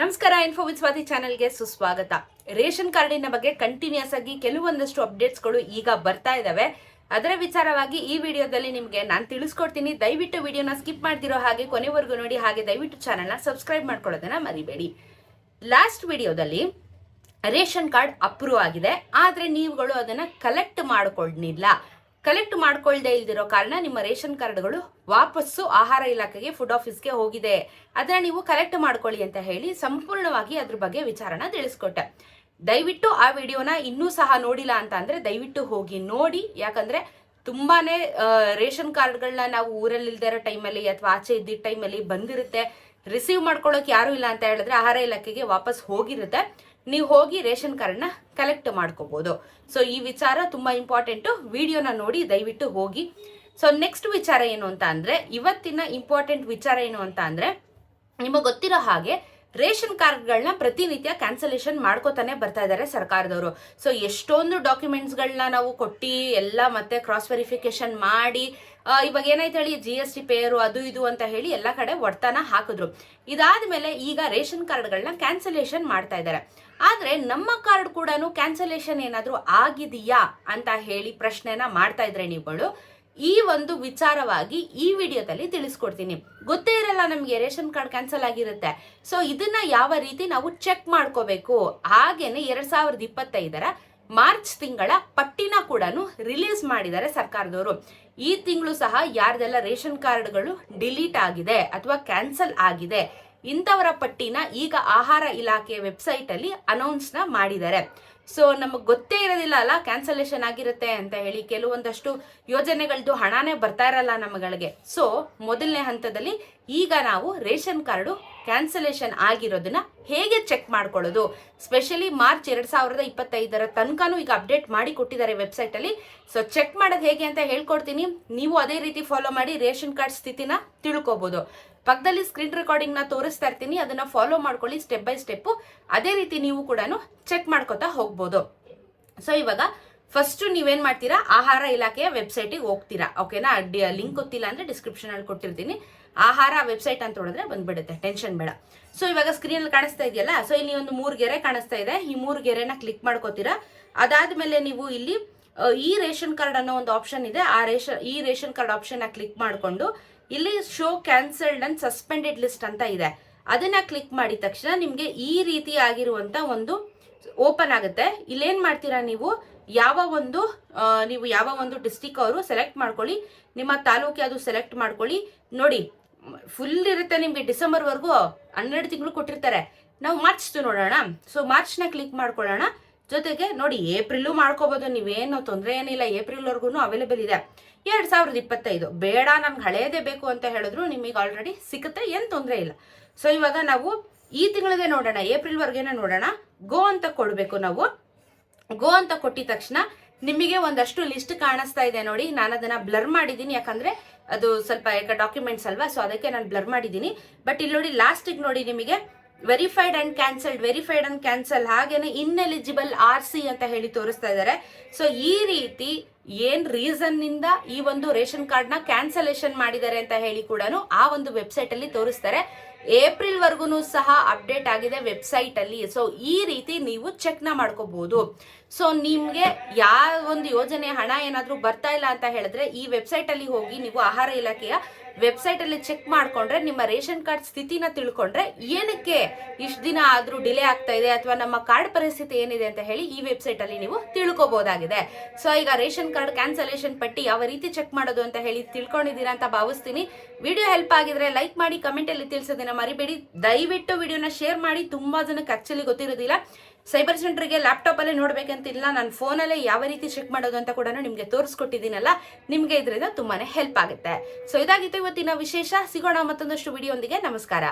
ನಮಸ್ಕಾರ info with Swati ಚಾನೆಲ್ಗೆ ಸುಸ್ವಾಗತ. ರೇಷನ್ ಕಾರ್ಡಿನ ಬಗ್ಗೆ ಕಂಟಿನ್ಯೂಸ್ ಆಗಿ ಕೆಲವೊಂದಷ್ಟು ಅಪ್ಡೇಟ್ಸ್ಗಳು ಈಗ ಬರ್ತಾ ಇದ್ದಾವೆ ಅದರ ವಿಚಾರವಾಗಿ ಈ ವಿಡಿಯೋದಲ್ಲಿ ನಿಮಗೆ ನಾನು ತಿಳಿಸ್ಕೊಡ್ತೀನಿ. ದಯವಿಟ್ಟು ವಿಡಿಯೋನ ಸ್ಕಿಪ್ ಮಾಡ್ತಿರೋ ಹಾಗೆ ಕೊನೆವರೆಗೂ ನೋಡಿ ಹಾಗೆ ದಯವಿಟ್ಟು ಚಾನಲ್ನ ಸಬ್ಸ್ಕ್ರೈಬ್ ಮಾಡ್ಕೊಳ್ಳೋದನ್ನ ಮರಿಬೇಡಿ. ಲಾಸ್ಟ್ ವಿಡಿಯೋದಲ್ಲಿ ರೇಷನ್ ಕಾರ್ಡ್ ಅಪ್ರೂವ್ ಆಗಿದೆ. ಆದ್ರೆ ನೀವುಗಳು ಅದನ್ನ ಕಲೆಕ್ಟ್ ಮಾಡ್ಕೊಳ್ಳಿಲ್ಲ ಕಲೆಕ್ಟ್ ಮಾಡ್ಕೊಳ್ದೇ ಇಲ್ದಿರೋ ಕಾರಣ ನಿಮ್ಮ ರೇಷನ್ ಕಾರ್ಡ್ಗಳು ವಾಪಸ್ಸು ಆಹಾರ ಇಲಾಖೆಗೆ, ಫುಡ್ ಆಫೀಸ್ಗೆ ಹೋಗಿದೆ. ಅದನ್ನ ನೀವು ಕಲೆಕ್ಟ್ ಮಾಡ್ಕೊಳ್ಳಿ ಅಂತ ಹೇಳಿ ಸಂಪೂರ್ಣವಾಗಿ ಅದ್ರ ಬಗ್ಗೆ ವಿಚಾರನ ತಿಳಿಸ್ಕೊಟ್ಟೆ. ದಯವಿಟ್ಟು ಆ ವಿಡಿಯೋನ ಇನ್ನೂ ಸಹ ನೋಡಿಲ್ಲ ಅಂತ ಅಂದ್ರೆ ದಯವಿಟ್ಟು ಹೋಗಿ ನೋಡಿ. ಯಾಕಂದ್ರೆ ತುಂಬಾನೇ ರೇಷನ್ ಕಾರ್ಡ್ಗಳನ್ನ ನಾವು ಊರಲ್ಲಿ ಇರೋ ಟೈಮಲ್ಲಿ ಅಥವಾ ಆಚೆ ಇದ್ದಿದ್ದ ಟೈಮಲ್ಲಿ ಬಂದಿರುತ್ತೆ. ರಿಸೀವ್ ಮಾಡ್ಕೊಳ್ಳೋಕೆ ಯಾರು ಇಲ್ಲ ಅಂತ ಹೇಳಿದ್ರೆ ಆಹಾರ ಇಲಾಖೆಗೆ ವಾಪಸ್ ಹೋಗಿರುತ್ತೆ. ನೀವು ಹೋಗಿ ರೇಷನ್ ಕಾರ್ಡ್ನ ಕಲೆಕ್ಟ್ ಮಾಡ್ಕೋಬೋದು. ಸೊ ಈ ವಿಚಾರ ತುಂಬಾ ಇಂಪಾರ್ಟೆಂಟು ವಿಡಿಯೋನ ನೋಡಿ ದಯವಿಟ್ಟು ಹೋಗಿ. ಸೊ ನೆಕ್ಸ್ಟ್ ವಿಚಾರ ಏನು ಅಂತ ಅಂದರೆ, ಇವತ್ತಿನ ಇಂಪಾರ್ಟೆಂಟ್ ವಿಚಾರ ಏನು ಅಂತ ಅಂದರೆ, ನಿಮಗೆ ಗೊತ್ತಿರೋ ಹಾಗೆ ರೇಷನ್ ಕಾರ್ಡ್ಗಳನ್ನ ಪ್ರತಿನಿತ್ಯ ಕ್ಯಾನ್ಸಲೇಷನ್ ಮಾಡ್ಕೋತಾನೆ ಬರ್ತಾ ಇದ್ದಾರೆ ಸರ್ಕಾರದವರು. ಸೊ ಎಷ್ಟೊಂದು ಡಾಕ್ಯುಮೆಂಟ್ಸ್ಗಳನ್ನ ನಾವು ಕೊಟ್ಟು, ಎಲ್ಲ ಮತ್ತೆ ಕ್ರಾಸ್ ವೆರಿಫಿಕೇಶನ್ ಮಾಡಿ ಇವಾಗ ಏನಾಯ್ತು ಹೇಳಿ ಜಿ ಎಸ್ ಟಿ ಪೇಯರು ಅದು ಇದು ಅಂತ ಹೇಳಿ ಎಲ್ಲ ಕಡೆ ಒಡ್ತಾನ ಹಾಕಿದ್ರು. ಇದಾದ ಮೇಲೆ ಈಗ ರೇಷನ್ ಕಾರ್ಡ್ಗಳನ್ನ ಕ್ಯಾನ್ಸಲೇಷನ್ ಮಾಡ್ತಾ ಇದ್ದಾರೆ ಆದರೆ ನಮ್ಮ ಕಾರ್ಡ್ ಕೂಡ ಕ್ಯಾನ್ಸಲೇಷನ್ ಏನಾದರೂ ಆಗಿದೆಯಾ ಅಂತ ಹೇಳಿ ಪ್ರಶ್ನೆನ ಮಾಡ್ತಾ ಇದ್ರೆ ನೀವುಗಳು ಈ ಒಂದು ವಿಚಾರವಾಗಿ ಈ ವಿಡಿಯೋದಲ್ಲಿ ತಿಳಿಸ್ಕೊಡ್ತೀನಿ. ಗೊತ್ತೇ ಇರಲ್ಲ ನಮಗೆ ರೇಷನ್ ಕಾರ್ಡ್ ಕ್ಯಾನ್ಸಲ್ ಆಗಿರುತ್ತೆ. ಸೊ ಇದನ್ನ ಯಾವ ರೀತಿ ನಾವು ಚೆಕ್ ಮಾಡ್ಕೋಬೇಕು? ಹಾಗೇನೆ ಎರಡ್ ಸಾವಿರದ ಇಪ್ಪತ್ತೈದರ ಮಾರ್ಚ್ ತಿಂಗಳ ಪಟ್ಟಿನ ಕೂಡ ರಿಲೀಸ್ ಮಾಡಿದ್ದಾರೆ ಸರ್ಕಾರದವರು. ಈ ತಿಂಗಳು ಸಹ ಯಾರ್ದೆಲ್ಲ ರೇಷನ್ ಕಾರ್ಡ್ಗಳು ಡಿಲೀಟ್ ಆಗಿದೆ ಅಥವಾ ಕ್ಯಾನ್ಸಲ್ ಆಗಿದೆ, ಇಂಥವರ ಪಟ್ಟಿನ ಈಗ ಆಹಾರ ಇಲಾಖೆಯ ವೆಬ್ಸೈಟ್ ಅಲ್ಲಿ ಅನೌನ್ಸ್ನ ಮಾಡಿದ್ದಾರೆ. ಸೊ ನಮಗೆ ಗೊತ್ತೇ ಇರೋದಿಲ್ಲ, ಅಲ್ಲ ಕ್ಯಾನ್ಸಲೇಷನ್ ಆಗಿರುತ್ತೆ ಅಂತ ಹೇಳಿ ಕೆಲವೊಂದಷ್ಟು ಯೋಜನೆಗಳದ್ದು ಹಣನೇ ಬರ್ತಾ ಇರಲ್ಲ ನಮಗಳಿಗೆ. ಸೊ ಮೊದಲನೇ ಹಂತದಲ್ಲಿ ಈಗ ನಾವು ರೇಷನ್ ಕಾರ್ಡು ಕ್ಯಾನ್ಸಲೇಷನ್ ಆಗಿರೋದನ್ನ ಹೇಗೆ ಚೆಕ್ ಮಾಡ್ಕೊಳ್ಳೋದು? ಸ್ಪೆಷಲಿ ಮಾರ್ಚ್ ಎರಡು ಸಾವಿರದ ಇಪ್ಪತ್ತೈದರ ತನಕನೂ ಈಗ ಅಪ್ಡೇಟ್ ಮಾಡಿ ಕೊಟ್ಟಿದ್ದಾರೆ ವೆಬ್ಸೈಟ್ ಅಲ್ಲಿ. ಸೊ ಚೆಕ್ ಮಾಡೋದು ಹೇಗೆ ಅಂತ ಹೇಳ್ಕೊಡ್ತೀನಿ. ನೀವು ಅದೇ ರೀತಿ ಫಾಲೋ ಮಾಡಿ ರೇಷನ್ ಕಾರ್ಡ್ ಸ್ಥಿತಿನ ತಿಳ್ಕೊಬಹುದು ಪಕ್ಕದಲ್ಲಿ ಸ್ಕ್ರೀನ್ ರೆಕಾರ್ಡಿಂಗ್ನ ತೋರಿಸ್ತಾ ಇರ್ತೀನಿ, ಅದನ್ನ ಫಾಲೋ ಮಾಡ್ಕೊಳ್ಳಿ ಸ್ಟೆಪ್ ಬೈ ಸ್ಟೆಪ್ ಅದೇ ರೀತಿ ನೀವು ಕೂಡ ಚೆಕ್ ಮಾಡ್ಕೊತಾ ಹೋಗ್ಬೋದು. ಸೊ ಇವಾಗ ಫಸ್ಟ್ ನೀವೇನು ಮಾಡ್ತೀರಾ? ಆಹಾರ ಇಲಾಖೆಯ ವೆಬ್ಸೈಟಿಗೆ ಹೋಗ್ತೀರಾ. ಓಕೆನಾ ಲಿಂಕ್ ಗೊತ್ತಿಲ್ಲ ಅಂದ್ರೆ ಡಿಸ್ಕ್ರಿಪ್ಷನ್ ಅಲ್ಲಿ ಕೊಟ್ಟಿರ್ತೀನಿ. ಆಹಾರ ವೆಬ್ಸೈಟ್ ಅಂತ ನೋಡಿದ್ರೆ ಬಂದ್ಬಿಡುತ್ತೆ. ಟೆನ್ಷನ್ ಬೇಡ. ಸೊ ಇವಾಗ ಸ್ಕ್ರೀನ್ ಅಲ್ಲಿ ಕಾಣಿಸ್ತಾ ಇದೆಯಲ್ಲ? ಸೊ ಇಲ್ಲಿ ಒಂದು ಮೂರು ಗೆರೆ ಕಾಣಿಸ್ತಾ ಇದೆ. ಈ ಮೂರು ಗೆರೆನ ಕ್ಲಿಕ್ ಮಾಡ್ಕೋತೀರಾ? ಅದಾದ್ಮೇಲೆ ನೀವು ಇಲ್ಲಿ ಈ ರೇಷನ್ ಕಾರ್ಡ್ ಅನ್ನೋ ಒಂದು ಆಪ್ಷನ್ ಇದೆ. ಆ ರೇಷನ್ ಈ ರೇಷನ್ ಕಾರ್ಡ್ ಆಪ್ಷನ್ ಕ್ಲಿಕ್ ಮಾಡಿಕೊಂಡು ಇಲ್ಲಿ show cancelled and suspended list ಅಂತ ಇದೆ. ಅದನ್ನ ಕ್ಲಿಕ್ ಮಾಡಿದ ತಕ್ಷಣ ನಿಮಗೆ ಈ ರೀತಿ ಆಗಿರುವಂತ ಒಂದು ಓಪನ್ ಆಗುತ್ತೆ. ಇಲ್ಲೇನು ಮಾಡ್ತೀರಾ ನೀವು? ಯಾವ ಒಂದು ನೀವು ಯಾವ ಒಂದು ಡಿಸ್ಟಿಕ್ ಅವರು ಸೆಲೆಕ್ಟ್ ಮಾಡ್ಕೊಳ್ಳಿ. ನಿಮ್ಮ ತಾಲೂಕು ಅದು ಸೆಲೆಕ್ಟ್ ಮಾಡ್ಕೊಳ್ಳಿ. ನೋಡಿ, ಫುಲ್ ಇರುತ್ತೆ ನಿಮಗೆ ಡಿಸೆಂಬರ್ ವರೆಗೂ ಹನ್ನೆರಡು ತಿಂಗಳು ಕೊಟ್ಟಿರ್ತಾರೆ. ನಾವು ಮಾರ್ಚ್ ನೋಡೋಣ. ಸೊ, ಮಾರ್ಚ್ನ ಕ್ಲಿಕ್ ಮಾಡ್ಕೊಳ್ಳೋಣ. ಜೊತೆಗೆ ನೋಡಿ ಏಪ್ರಿಲು ಮಾಡ್ಕೋಬಹುದು ನೀವೇನು ತೊಂದರೆ ಏನಿಲ್ಲ. ಏಪ್ರಿಲ್ ವರ್ಗು ಅವೈಲೇಬಲ್ ಇದೆ. ಎರಡ್ ಸಾವಿರದ ಇಪ್ಪತ್ತೈದು. ಬೇಡ, ನಮ್ಗೆ ಹಳೇದೇ ಬೇಕು ಅಂತ ಹೇಳಿದ್ರು. ನಿಮಗೆ ಆಲ್ರೆಡಿ ಸಿಗುತ್ತೆ ಏನು ತೊಂದರೆ ಇಲ್ಲ. ಸೊ ಇವಾಗ ನಾವು ಈ ತಿಂಗಳದೇ ನೋಡೋಣ ಏಪ್ರಿಲ್ ವರ್ಗೇನೆ ನೋಡೋಣ. ಗೋ ಅಂತ ಕೊಡಬೇಕು ನಾವು. ಗೋ ಅಂತ ಕೊಟ್ಟಿದ ತಕ್ಷಣ ನಿಮಗೆ ಒಂದಷ್ಟು ಲಿಸ್ಟ್ ಕಾಣಿಸ್ತಾ ಇದೆ ನೋಡಿ. ನಾನು ಅದನ್ನ ಬ್ಲರ್ ಮಾಡಿದ್ದೀನಿ, ಯಾಕಂದ್ರೆ ಅದು ಸ್ವಲ್ಪ ಯಾಕೆ ಡಾಕ್ಯುಮೆಂಟ್ಸ್ ಅಲ್ವಾ ಸೊ ಅದಕ್ಕೆ ನಾನು ಬ್ಲರ್ ಮಾಡಿದ್ದೀನಿ. ಬಟ್ ಇಲ್ಲಿ ನೋಡಿ, ಲಾಸ್ಟಿಗೆ ನೋಡಿ ನಿಮಗೆ verified and cancelled verified and cancel ಹಾಗೇನೆ ಇನ್ಎಲಿಜಿಬಲ್ ಆರ್ ಸಿ ಅಂತ ಹೇಳಿ ತೋರಿಸ್ತಾ ಇದ್ದಾರೆ. ಸೊ ಈ ರೀತಿ ಏನ್ ರೀಸನ್ನಿಂದ ಈ ಒಂದು ರೇಷನ್ ಕಾರ್ಡ್ನ ಕ್ಯಾನ್ಸಲೇಷನ್ ಮಾಡಿದ್ದಾರೆ ಅಂತ ಹೇಳಿ ಕೂಡ ಆ ಒಂದು ವೆಬ್ಸೈಟ್ ಅಲ್ಲಿ ತೋರಿಸ್ತಾರೆ. ಏಪ್ರಿಲ್ ವರ್ಗುನು ಸಹ ಅಪ್ಡೇಟ್ ಆಗಿದೆ ವೆಬ್ಸೈಟ್ ಅಲ್ಲಿ ಸೊ ಈ ರೀತಿ ನೀವು ಚೆಕ್ನ ನ ಮಾಡ್ಕೋಬಹುದು ಸೊ ನಿಮಗೆ ಯಾವ ಒಂದು ಯೋಜನೆ, ಹಣ ಏನಾದರೂ ಬರ್ತಾ ಇಲ್ಲ ಅಂತ ಹೇಳಿದ್ರೆ ಈ ವೆಬ್ಸೈಟ್ ಅಲ್ಲಿ ಹೋಗಿ ನೀವು ಆಹಾರ ಇಲಾಖೆಯ ವೆಬ್ಸೈಟ್ ಅಲ್ಲಿ ಚೆಕ್ ಮಾಡ್ಕೊಂಡ್ರೆ, ನಿಮ್ಮ ರೇಷನ್ ಕಾರ್ಡ್ ಸ್ಥಿತಿನ ತಿಳ್ಕೊಂಡ್ರೆ ಏನಕ್ಕೆ ಇಷ್ಟು ದಿನ ಆದ್ರೂ ಡಿಲೇ ಆಗ್ತಾ ಇದೆ ಅಥವಾ ನಮ್ಮ ಕಾರ್ಡ್ ಪರಿಸ್ಥಿತಿ ಏನಿದೆ ಅಂತ ಹೇಳಿ ಈ ವೆಬ್ಸೈಟ್ ಅಲ್ಲಿ ನೀವು ತಿಳ್ಕೊಬೋದಾಗಿದೆ. ಸೊ ಈಗ ರೇಷನ್ ಕಾರ್ಡ್ ಕ್ಯಾನ್ಸಲೇಷನ್ ಪಟ್ಟಿ ಯಾವ ರೀತಿ ಚೆಕ್ ಮಾಡೋದು ಅಂತ ಹೇಳಿ ತಿಳ್ಕೊಂಡಿದ್ದೀರಾ ಅಂತ ಭಾವಿಸ್ತೀನಿ. ವಿಡಿಯೋ ಹೆಲ್ಪ್ ಆಗಿದ್ರೆ ಲೈಕ್ ಮಾಡಿ ಕಮೆಂಟ್ ಅಲ್ಲಿ ತಿಳಿಸೋದನ್ನ ಮರಿಬೇಡಿ. ದಯವಿಟ್ಟು ವಿಡಿಯೋನ ಶೇರ್ ಮಾಡಿ. ತುಂಬಾ ಜನಕ್ಕೆ ಆಕ್ಚುಲಿ ಗೊತ್ತಿರೋದಿಲ್ಲ. ಸೈಬರ್ ಸೆಂಟರ್ಗೆ ಲ್ಯಾಪ್ಟಾಪ್ ಅಲ್ಲೇ ನೋಡ್ಬೇಕಂತಿಲ್ಲ. ನಾನು ಫೋನಲ್ಲೇ ಯಾವ ರೀತಿ ಚೆಕ್ ಮಾಡೋದು ಅಂತ ಕೂಡ ನಿಮಗೆ ತೋರಿಸ್ಕೊಟ್ಟಿದ್ದೀನಲ್ಲ. ನಿಮಗೆ ಇದರಿಂದ ತುಂಬಾನೇ ಹೆಲ್ಪ್ ಆಗುತ್ತೆ. ಸೊ ಇದಾಗಿತ್ತು ಇವತ್ತಿನ ವಿಶೇಷ. ಸಿಗೋಣ ಮತ್ತೊಂದಷ್ಟು ವಿಡಿಯೋ ನಮಸ್ಕಾರ.